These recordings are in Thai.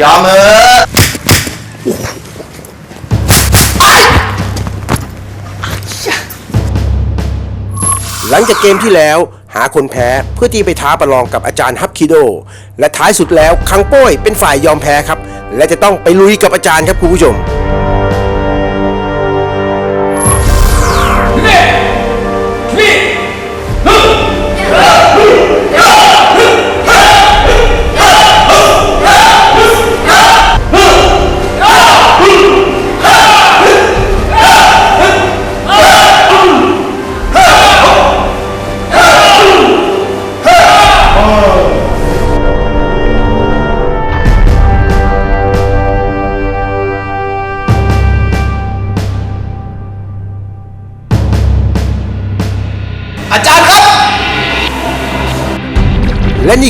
ยอมเถอะหลังจากเกมที่แล้วหาคนแพ้เพื่อที่ไปท้าประลองกับอาจารย์ฮับคิโด และท้ายสุดแล้วคังโป้ยเป็นฝ่ายยอมแพ้ครับ และจะต้องไปลุยกับอาจารย์ครับคุณผู้ชม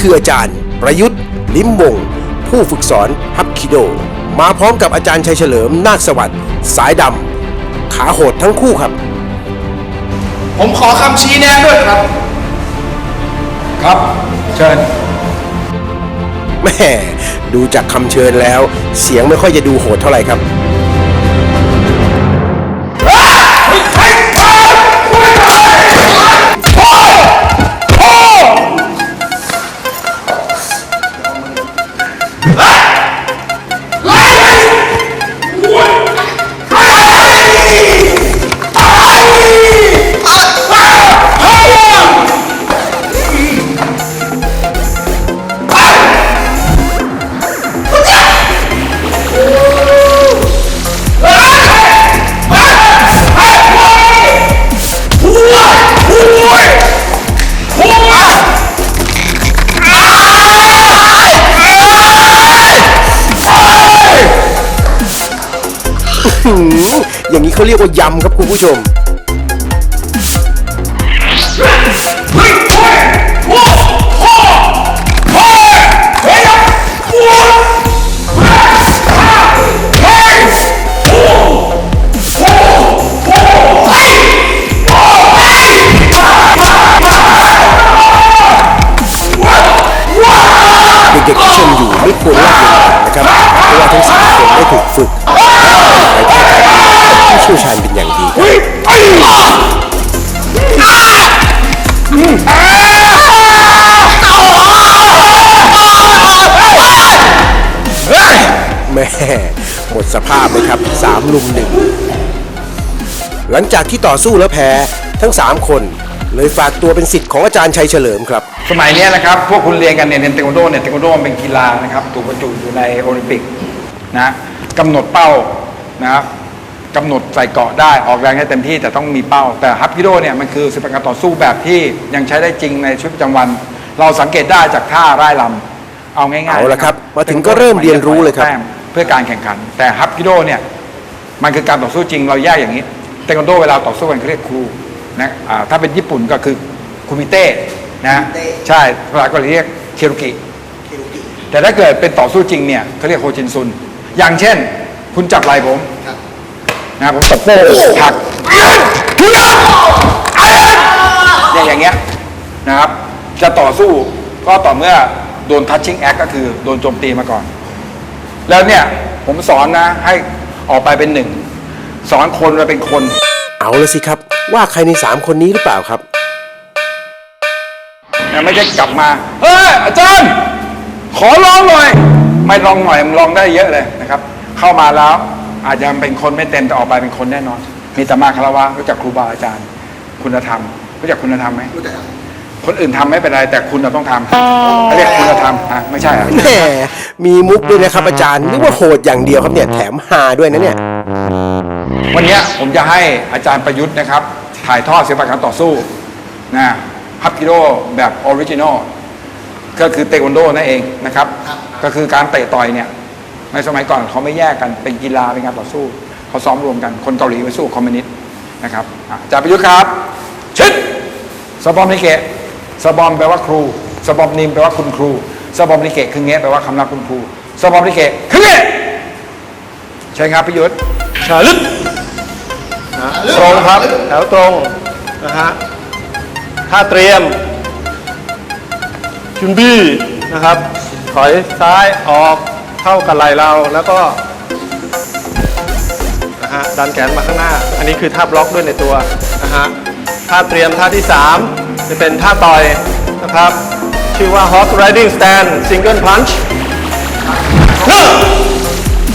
คืออาจารย์ ประยุทธ์ ลิมวงศ์ผู้ฝึกสอนฮับคิโด มาพร้อมกับอาจารย์ชัยเฉลิมนาคสวัสดิ์สายดำขาโหดทั้งคู่ครับ ผมขอคำชี้แนะด้วยครับ ครับ เชิญแม่ดูจากคำเชิญแล้ว เสียงไม่ค่อยจะดูโหดเท่าไหร่ครับ เขาเรียกว่ายำครับคุณผู้ชมเด็กๆที่ชมอยู่ไม่ควรลากเลียนะครับเพราะว่าทั้งสามคนได้ถูกฝึกในแพทย์การผู้เชี่ยวชาญเป็นอย่างดีครับแม่หมดสภาพเลยครับสามลุมหนึ่งหลังจากที่ต่อสู้แล้วแพ้ทั้ง 3 คน เลยฝากตัวเป็นสิทธิ์ของอาจารย์ชัยเฉลิมครับ สมัยเนี้ยนะครับ พวกคุณเรียนกันเนี่ยเรียนเทควันโดเนี่ยเทควันโดมันเป็นกีฬานะครับถูกบรรจุอยู่ในโอลิมปิกนะกำหนดเป้านะครับ กำหนดใส่เกราะได้ออกแรงให้เต็มที่แต่ต้องมีเป้า แต่ฮับกิโดเนี่ยมันคือศิลปะการต่อสู้แบบที่ยังใช้ได้จริงในชีวิตประจำวัน เราสังเกตได้จากท่าร่ายลำเอาง่ายๆเอาละครับมาถึงก็เริ่มเรียนรู้เลยครับแต้มเพื่อการแข่งขัน แต่ฮับกิโดเนี่ยมันคือการต่อสู้จริงเราแยกอย่างนี้เทควันโดเวลาต่อสู้กันเขาเรียกครูนะอ่าถ้าเป็นญี่ปุ่นก็คือคุมิเต้นะใช่ภาษาเกาหลีเรียกเครุกิแต่ถ้าเกิดเป็นต่อสู้จริงเนี่ยเขาเรียกโฮจินซุน อย่างเช่น คุณจับไหล่ผม นะผมตบโป้หักเนี่ยอย่างเงี้ยนะครับ จะต่อสู้ก็ต่อเมื่อโดนทัชชิ่งแอคก็คือโดนโจมตีมาก่อน แล้วเนี่ยผมสอนนะให้ออกไปเป็นหนึ่ง สอนคนมาเป็นคน เอาละสิครับ ว่าใครใน3คนนี้หรือเปล่าครับนะไม่ใช่กลับมา เฮ้ยอาจารย์ ขอลองหน่อย ไม่ลองหน่อยมันลองได้เยอะเลยนะครับ เข้ามาแล้ว อาจจะเป็นคนไม่เต็มแต่ออกไปเป็นคนแน่นอน มีตมาคารวะรู้จักครูบาอาจารย์ คุณธรรม รู้จักคุณธรรมไหมรู้จักคนอื่นทำไม่เป็นไรแต่คุณเราต้องทำเขาเรียกคุณธรรมอะไม่ใช่เหรอแหมมีมุกด้วยนะครับอาจารย์นึกว่าโหดอย่างเดียวครับเนี่ยแถมฮาด้วยนะเนี่ยวันเนี้ยผมจะให้อาจารย์ประยุทธ์นะครับ ถ่ายทอดศิลปะการต่อสู้นะฮับกิโดแบบออริจินอลก็คือเทควันโดนั่นเองนะครับ ก็คือการเตะต่อยเนี่ย ในสมัยก่อนเขาไม่แยกกันเป็นกีฬาเป็นการต่อสู้เขาซ้อมรวมกันคนเกาหลีไปสู้คอมมิวนิสต์นะครับอะอาจารย์ประยุทธ์ครับชิดสบอมนิเกะสบอมแปลว่าครูสบอมนิมแปลว่าคุณครูสบอมนิเกะคือเงี้ยแปลว่าคำนับคุณครูสบอมนิเกะคือเงี้ยใช่ครับประยุทธ์ขาลึกตรงครับแถวตรงนะฮะท่าเตรียมจุนบี้นะครับถอยซ้ายออก เท่ากับไหล่เราแล้วก็นะฮะดันแขนมาข้างหน้า อันนี้คือท่าบล็อกด้วยในตัวนะฮะท่าเตรียมท่าที่ 3 จะเป็นท่าต่อยนะครับ ชื่อว่า horse riding stand single punch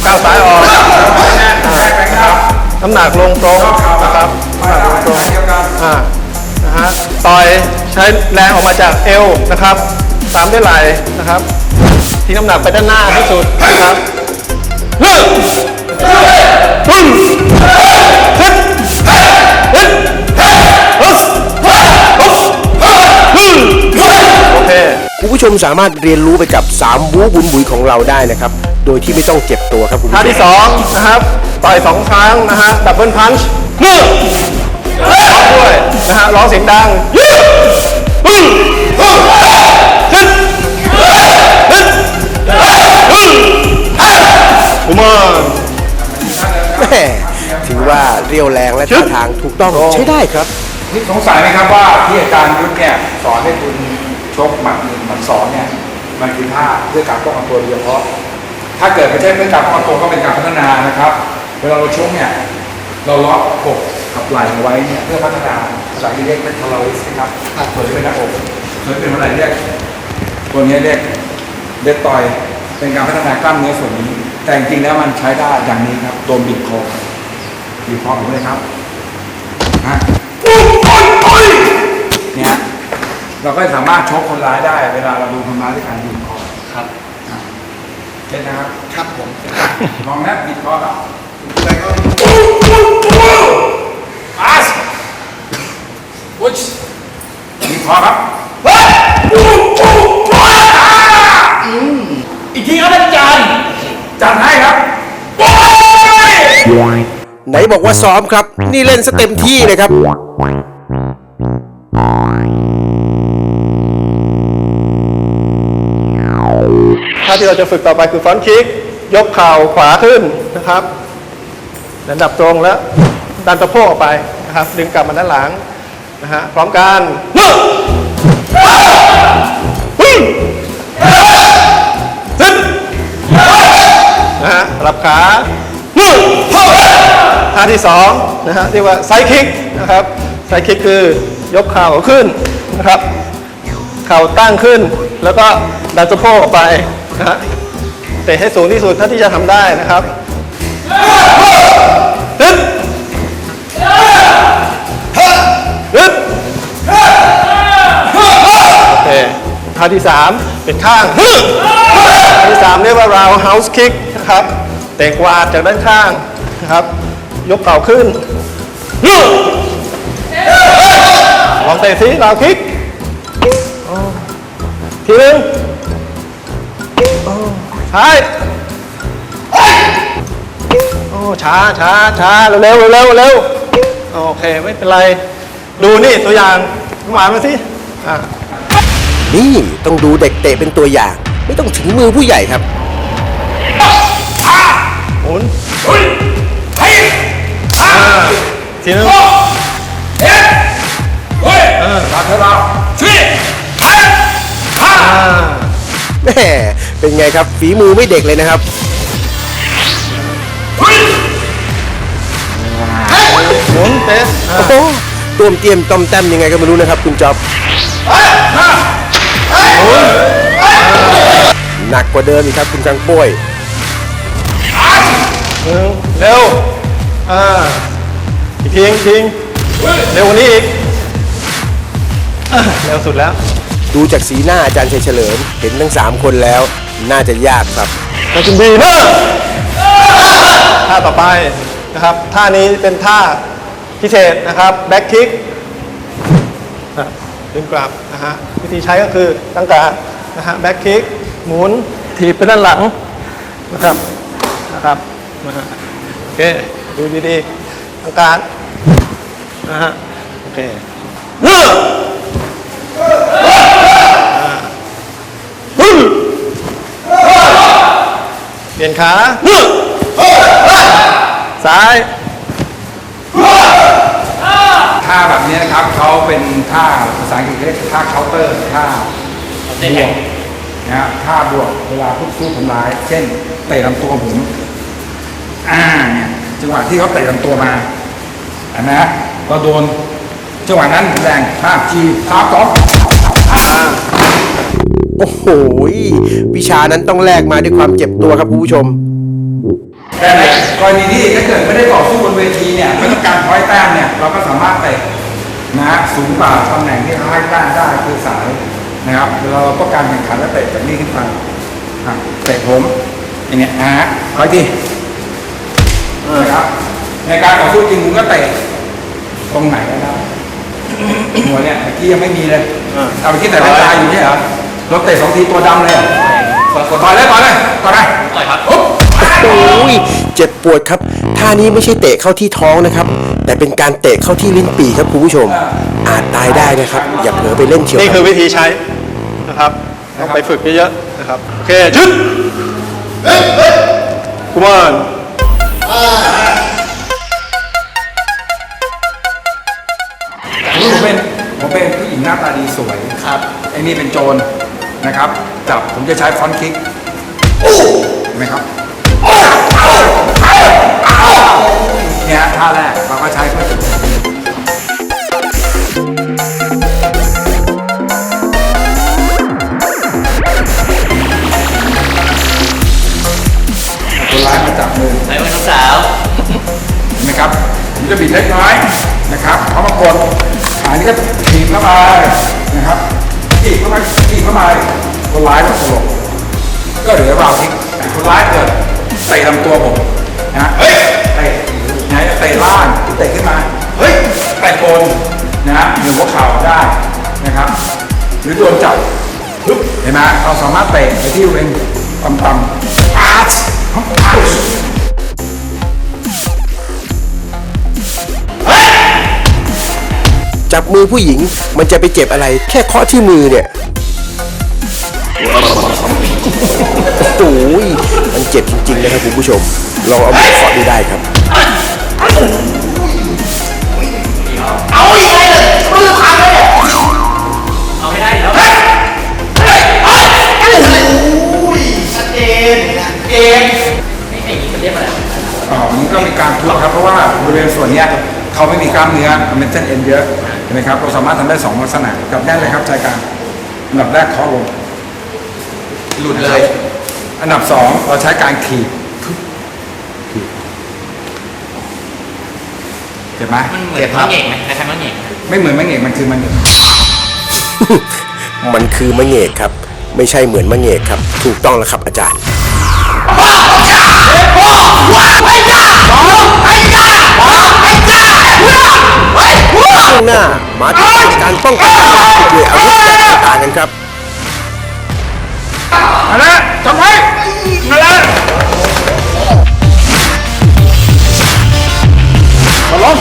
ก้าวซ้ายออกน้ำหนักลงตรงนะครับน้ำหนักลงตรงอ่านะฮะต่อยใช้แรงออกมาจากเอวนะครับ ตามด้วยไหล่นะครับ ทิ้งน้ำหนักไปด้านหน้าที่สุดนะครับโอเคคุณผู้ชมสามารถเรียนรู้ไปกับ3บู๊บุญบุยของเราได้นะครับ โดยที่ไม่ต้องเจ็บตัวครับคุณผู้ท่าชมที่สองนะครับ ต่อยสองครั้งนะฮะ ดับเบิลพันช์ร้องด้วยนะฮะ ร้องเสียงดัง อุมา แม่ถือว่าเรียวแรงและท่าทางถูกต้องใช้ได้ครับ นี่สงสัยไหมครับว่าที่อาจารย์ยุทธเนี่ยสอนให้คุณชกหมัดหนึ่งหมัดสองเนี่ยมันคือท่าเพื่อการป้องกันตัวโดยเฉพาะ ถ้าเกิดไม่ใช่เพื่อการป้องกันตัวก็เป็นการพัฒนานะครับ เวลาเราชกเนี่ยเราล็อกอกกับไหล่เอาไว้เนี่ยเพื่อพัฒนาภาษาอังกฤษเรียกเป็นทาราริสนะครับส่วนที่เป็นหน้าอกส่วนที่เป็นหัวไหล่เรียกตัวนี้เรียกเรียกต่อยเป็นการพัฒนากล้ามเนื้อส่วนนี้ แต่จริงๆแล้วมันใช้ได้อย่างนี้ครับโดนบีบคอบีบคอผมเลยครับฮะเนี่ยเราก็สามารถชกคนร้ายได้ เวลาเราดูคนร้ายด้วยการบีบคอครับเช่นนะครับ ครับผมลองนะบีบคอครับแล้วก็อาสวุชบีบคอครับอีกทีครับอาจารย์ จัดให้ครับไหนบอกว่าซ้อมครับ นี่เล่นซะเต็มที่เลยครับ ท่าที่เราจะฝึกต่อไปคือฟอนคิก ยกเข่าขวาขึ้นนะครับระดับตรงแล้ว ดันสะโพกออกไปนะครับ ดึงกลับมาด้านหลังนะฮะพร้อมกันนะฮะสลับขาท่าที่สองนะฮะเรียกว่าไซคิกนะครับไซคิกคือยกเข่าขึ้นนะครับ เข่าตั้งขึ้น แล้วก็ดันสะโพกออกไปนะฮะเตะให้สูงที่สุดเท่าที่จะทำได้นะครับฮึดฮึดโอเคท่าที่สามเป็นข้างฮึดท่าที่สามเรียกว่า round house kick นะครับ เตะกวาดจากด้านข้างนะครับ ยกเข่าขึ้นฮึดลองเตะสิ round kick ทีหนึงโอ้ช้าโอ้ช้าช้าช้าเร็วเร็วเร็วเร็วโอเค ไม่เป็นไร ดูนี่ตัวอย่างหวานมาสิอะนี่ต้องดูเด็กเตะเป็นตัวอย่าง ไม่ต้องถึงมือผู้ใหญ่ครับ หมุนเฮ้ยเฮ้ยอ่าทีนึงเฮ้ยเฮ้ยมาเถอะเราช่วยเฮ้าแม่เป็นไงครับฝีมือไม่เด็กเลยนะครับเฮ้ยหมุนเตะอ่าโอ้โหต้วมเตียมต้อมแต้มยังไงก็ไม่รู้นะครับ คุณจ๊อบหนักกว่าเดิมอีกครับคุณจังป้วย เร็ว อ่า อีกทีอีกทีเร็วกว่านี้อีกอะเร็วสุดแล้ว ดูจากสีหน้าอาจารย์ชัยเฉลิม เห็นทั้ง 3 คนแล้ว น่าจะยากครับมาจุนบีเนอร์ท่าต่อไปนะครับ ท่านี้เป็นท่าพิเศษนะครับ แบ็คคิกดึงกลับนะฮะ วิธีใช้ก็คือตั้งการนะฮะ แบ็คคิก หมุน ถีบไปด้านหลังนะครับ นะครับนะฮะโอ เค ดูดีๆตังการนะฮะโอเคเฮ้อเปลี่ยนขาซ้ายท่าแบบนี้นะครับเขาเป็นท่าภาษาอังกฤษเรียกท่าเคาน์เตอร์ท่าบวกนะฮะท่าบวกเวลาทุกสู้ทำร้าย เช่นเตะลำตัวผม อ่าเนี่ยจังหวะที่เขาเตะลำตัวมาเห็นไหมฮะเราโดนจังหวะนั้นแรงห้าจีสามสองโอ้โหวิชานั้นต้องแลกมาด้วยความเจ็บตัวครับคุณผู้ชม แต่ในกรณีที่ถ้าเกิดไม่ได้ต่อสู้บนเวทีเนี่ยไม่ต้องการพอยต์แต้มเนี่ยเราก็สามารถเตะนะฮะสูงกว่าตำแหน่งที่เขาให้แต้มได้คือสายนะครับเราต้องการแข่งขันและเตะจากนี้ขึ้นไปอะเตะผมอย่างเงี้ยนะฮะคอยทีนะครับ ในการต่อสู้จริงคุณก็เตะตรงไหนก็ได้หัวเนี่ยเมื่อกี้ยังไม่มีเลยเอาเมื่อกี้แต่ไม่ตายอยู่ใช่เหรอเราเตะสองทีตัวดำเลยเหรอต่อยเลยต่อยเลยต่อยเลยต่อยครับโอ้ยเจ็บปวดครับท่านี้ไม่ใช่เตะเข้าที่ท้องนะครับ แต่เป็นการเตะเข้าที่ลิ้นปี่ครับคุณผู้ชม อาจตายได้นะครับ อย่าเผลอไปเล่นเชียวนี่คคืรัอบวิธีใช้นะครับต้องไปฝึกเยอะๆนะครับโอเคชุดกุมา หญิงหน้าตาดีสวยครับไอ้นี่เป็นโจรนะครับ จับผมจะใช้ฟรอนต์คิกเห็นไหมครับเนี่ยท่าแรกเราก็ใช้เพื่อฝึกคนร้ายมาจับมือไปวันสาวเห็นไหมครับผมจะบิดเล็กน้อยนะครับเขามากดอันนี้ก็ถี บเข้ามานะครับถีบเข้ามาถีบเข้ามาคนร้ายก็สลบก็เหลือเราทิ้งคนร้ายเกิดเตะลำตัวผมนะเฮ้ยเตะนะเตะล่างเตะขึ้นมาเฮ้ยเตะบนนะฮะหรือหัวเข่าได้นะครับ หรือโดนจับปึ๊บเห็นไหมเราสามารถเตะไปที่บริเวณต่ำๆอาร์ตอาร์ต จับมือผู้หญิง มันจะไปเจ็บอะไร แค่เคาะที่มือเนี่ยโอ้ยมันเจ็บจริงๆนะครับคุณผู้ชมลองเอามือเคาะดูได้ครับเอาไม่ได้แล้วเอ๋อมันก็มีการทุบครับเพราะว่าบริเวณส่วนนี้เขาไม่มีกล้ามเนื้อมันเป็นเส้นเอ็นเยอะ นไหมครับเราสามารถทำได้สองลักษณะกับแน่นเลยครับใจกลางอันดับแรกเคาะลงหลุดเลย อันดับสองเราใช้การถีบถีบเจ็บไหมมันเหมือนมะเง่งไหมคล้ายๆมะเง่งไม่เหมือนมะเงกมันคือมันมันคือมะเงกครับ ไม่ใช่เหมือนมะเงกครับ ถูกต้องแล้วครับอาจารย์ วงหน้ามาติดการป้องกันด้วยอาวุธต่างกันครับอะไรแทำให้อะไรแหละอด